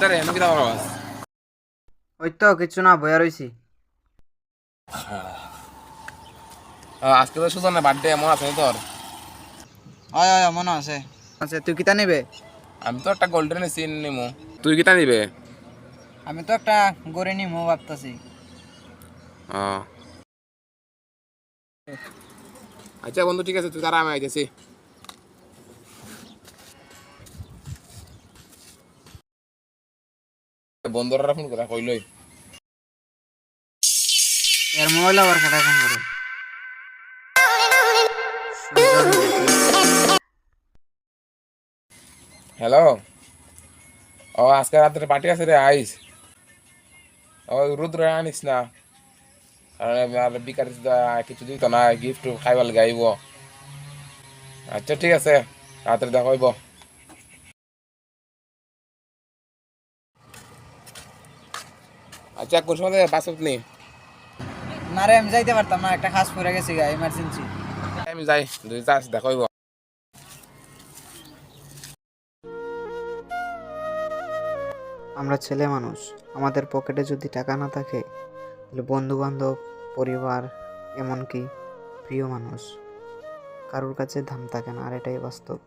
তারে করস ওই তো কিছু না বয়া রইছি আজকে তো সুজনের বার্থডে এমন আছে তোর মনে আছে। আচ্ছা তুই নিবে? আমি তো একটা গোল্ডেন সিন নিমু। তুই কিতা নিবে? আমি তো একটা গড়ে নিমো ভাবতাছি। আচ্ছা বন্ধু ঠিক আছে তুই তারা আমি আইতেছি। বন্ধুরা ফোন করা কইলই এর মোবাইল আবার কাটা ফোন করে? হ্যালো? ও আজকে রাত্রে পার্টি আছে রে আইস। ও রুদ্র আনিস না। কারণ আর বিকার কিছু দিত না গিফট খাইবার গাইব আচ্ছা ঠিক আছে রাত্রে দেখা হইব। আচ্ছা কোন সময় বাসত নি না রে আমি যাইতে পারতাম না একটা খাস পড়ে গেছি গা ইমার্জেন্সি আমি যাই দুই চাষ দেখা হইব। আমরা ছেলে মানুষ আমাদের পকেটে যদি টাকা না থাকে তাহলে বন্ধু বান্ধব পরিবার এমনকি প্রিয় মানুষ কারোর কাছে দাম থাকে না আর এটাই বাস্তব।